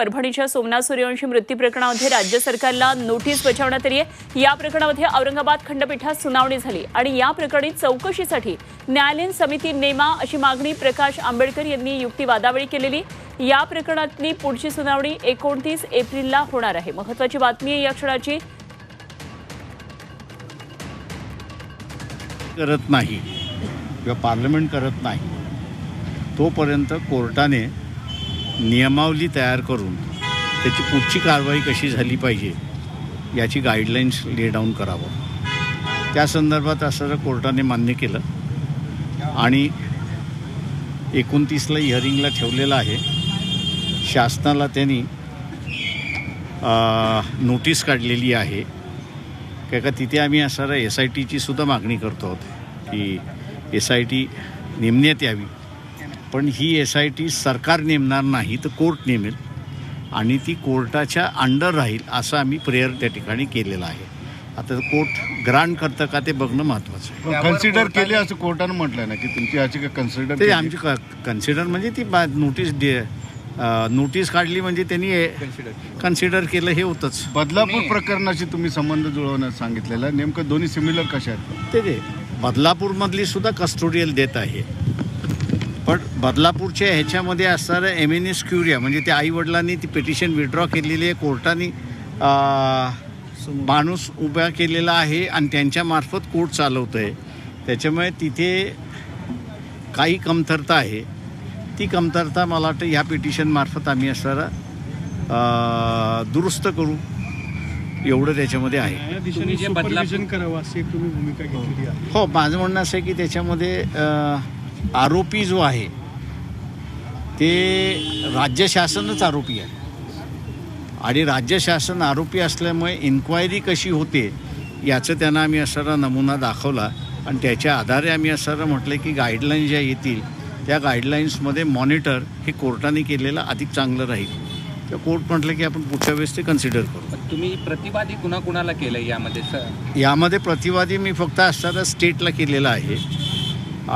परभणीच्या सोमनाथ सूर्यवंशी मृत्यू प्रकरणामध्ये राज्य सरकारला नोटीस बजावण्यात आली आहे. या प्रकरणामध्ये औरंगाबाद खंडपीठात सुनावणी झाली आणि या प्रकरणी चौकशीसाठी न्यायालयीन समिती नेमा अशी मागणी प्रकाश आंबेडकर यांनी युक्तिवादावेळी केलेली. या प्रकरणातली पुढची सुनावणी एकोणतीस एप्रिलला होणार आहे. महत्वाची बातमी आहे या क्षणाची. करत नाही किंवा पार्लमेंट करत नाही तोपर्यंत कोर्टाने नियमावली तयार करून त्याची पुढची कारवाई कशी झाली पाहिजे याची गाईडलाईन्स ले डाऊन करावं. त्या संदर्भात असं कोर्टाने मान्य केलं. आणि एकोणतीसला हिअरिंगला ठेवलेलं आहे. शासनाला त्यांनी नोटीस काढलेली आहे. काय का तिथे आम्ही असणारा एस आय टीची सुद्धा मागणी करतो आहोत की एस आय टी नेमण्यात यावी. पण ही एस आय टी सरकार नेमणार नाही तर कोर्ट नेमेल आणि ती कोर्टाच्या अंडर राहील असं आम्ही प्रेयर त्या ठिकाणी केलेलं आहे. आता कोर्ट ग्रांट करतं का ते बघणं महत्त्वाचं आहे. कन्सिडर केले असं कोर्टानं म्हटलंय ना की तुमची याची कन्सिडर ते आमची क कन्सिडर म्हणजे ती बा नोटीस दे नोटीस काढली म्हणजे त्यांनी कन्सिडर केलं. हे होतंच. बदलापूर प्रकरणाशी तुम्ही संबंध जुळवण्यास सांगितलेला. नेमकं दोन्ही सिमिलर कशा आहेत? ते ते बदलापूरमधली सुद्धा कस्टोडियल देत आहे. पण बदलापूरच्या ह्याच्यामध्ये असणारं एम एन एस क्युरिया म्हणजे त्या आईवडिलांनी ती पिटिशन विड्रॉ केलेली आहे. कोर्टाने अं, माणूस उभा केलेला आहे आणि त्यांच्यामार्फत कोर्ट चालवतं आहे त्याच्यामुळे तिथे काही कमतरता आहे. ती कमतरता मला वाटतं ह्या पिटिशनमार्फत आम्ही असणारा अं, दुरुस्त करू. एवढं त्याच्यामध्ये आहे. हो माझं म्हणणं असं आहे की त्याच्यामध्ये अ, आरोपी जो आहे ते राज्य शासनच आरोपी आहे. आणि राज्य शासन आरोपी असल्यामुळे इन्क्वायरी कशी होते याचं त्यांना आम्ही असणारा नमुना दाखवला. आणि त्याच्या आधारे आम्ही असणारं म्हटलं की गाईडलाईन ज्या येतील त्या गाईडलाईन्समध्ये मॉनिटर हे कोर्टाने केलेलं अधिक चांगलं राहील. तर कोर्ट म्हटलं की आपण पुढच्या वेळेस ते कन्सिडर करू. तुम्ही प्रतिवादी कुणाकुणाला केलं यामध्ये स- यामध्ये प्रतिवादी मी फक्त असताना स्टेटला केलेला आहे.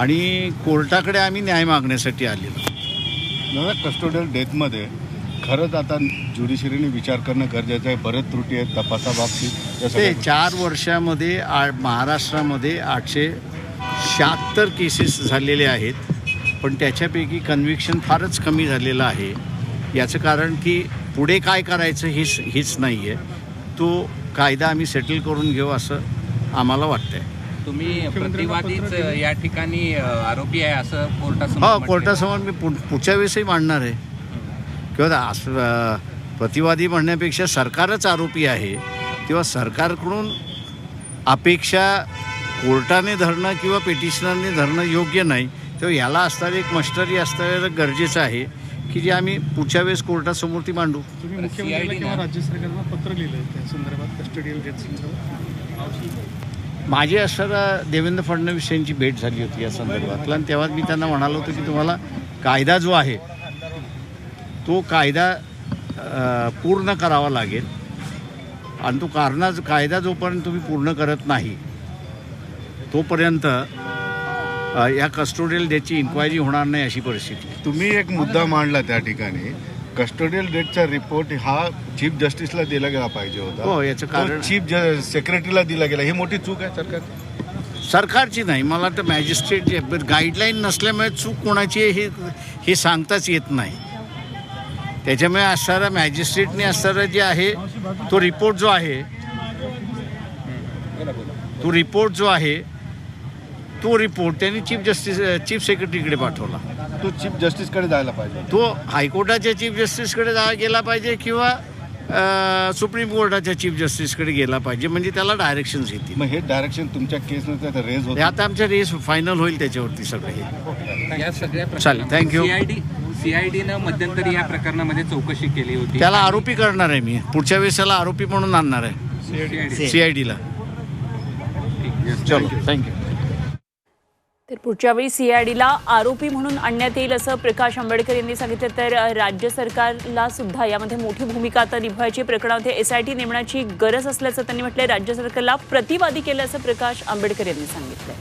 आणि कोर्टाकडे आम्ही न्याय मागण्यासाठी आलेलो. दादा कस्टोडियल डेथमध्ये खरंच आता ज्युडिशरीने विचार करणं गरजेचं आहे. बरेच त्रुटी आहेत तपासाबाबतीत ते चार वर्षामध्ये आ महाराष्ट्रामध्ये आठशे शहात्तर केसेस झालेले आहेत. पण त्याच्यापैकी कन्व्हिक्शन फारच कमी झालेलं आहे. याचं कारण की पुढे काय करायचं हेच हेच नाही आहे तो कायदा आम्ही सेटल करून घेऊ असं आम्हाला वाटतंय. तुम्ही प्रतिवादीच या ठिकाणी आरोपी आहे असं कोर्टासमोर हो. कोर्टासमोर मी पुढ- पुढच्या वेळेसही मांडणार आहे. किंवा प्रतिवादी म्हणण्यापेक्षा सरकारच आरोपी आहे तेव्हा सरकारकडून अपेक्षा कोर्टाने धरणं किंवा पिटिशनरने धरणं योग्य नाही तेव्हा याला असणारी एक मस्टरी असणं गरजेचं आहे की जे आम्ही पुढच्या वेळेस कोर्टासमोर ती मांडू. तुम्ही किंवा? राज्य सरकारला पत्र लिहिलंय त्या संदर्भात कस्टडियल संदर्भात? माझी असताना देवेंद्र फडणवीस यांची भेट झाली होती या संदर्भातला. आणि तेव्हा मी त्यांना म्हणालो होतो की तुम्हाला कायदा जो आहे तो कायदा पूर्ण करावा लागेल. आणि तो कारणा कायदा जोपर्यंत तुम्ही पूर्ण करत नाही तोपर्यंत या कस्टोडियल डेटची इन्क्वायरी होणार नाही अशी परिस्थिती. तुम्ही एक मुद्दा मांडला त्या ठिकाणी. कस्टोडियल डेटचा रिपोर्ट हा चीफ जस्टिसला दिला गेला पाहिजे हो होता याचं कारण चीफ सेक्रेटरीला दिला गेला. ही मोठी चूक आहे सरकार? सरकारची नाही मला वाटतं मॅजिस्ट्रेट जे गाईडलाईन नसल्यामुळे चूक कोणाची आहे हे हे सांगताच येत नाही. त्याच्यामुळे असणारा मॅजिस्ट्रेटने असणारा जे आहे तो रिपोर्ट जो आहे तो रिपोर्ट जो आहे तो रिपोर्ट त्यांनी चीफ जस्टिस चीफ सेक्रेटरीकडे पाठवला. तो चीफ जस्टिसकडे जायला पाहिजे. तो हायकोर्टाच्या चीफ जस्टिसकडे जा गेला पाहिजे किंवा सुप्रीम कोर्टाच्या चीफ जस्टिसकडे गेला पाहिजे म्हणजे त्याला डायरेक्शन्स येतील. मग हे डायरेक्शन तुमच्या केसमध्ये रेज होत आता आमच्या रेस फायनल होईल त्याच्यावरती सगळं हे. या सगळ्या चालेल. सीआयडी सीआयडीनं मध्यंतरी या प्रकरणामध्ये चौकशी केली होती. त्याला आरोपी करणार आहे मी. पुढच्या वेळेस त्याला आरोपी म्हणून आणणार आहे. CID. सी आय डीला चलो थँक्यू तर पुढच्या वेळी सीआयडीला आरोपी म्हणून आणण्यात येईल असं प्रकाश आंबेडकर यांनी सांगितलं. तर राज्य सरकारला सुद्धा यामध्ये मोठी भूमिका आता निभावायची प्रकरणामध्ये एसआयटी नेमण्याची गरज असल्याचं त्यांनी म्हटलंय. राज्य सरकारला प्रतिवादी केलं असं प्रकाश आंबेडकर यांनी सांगितलंय.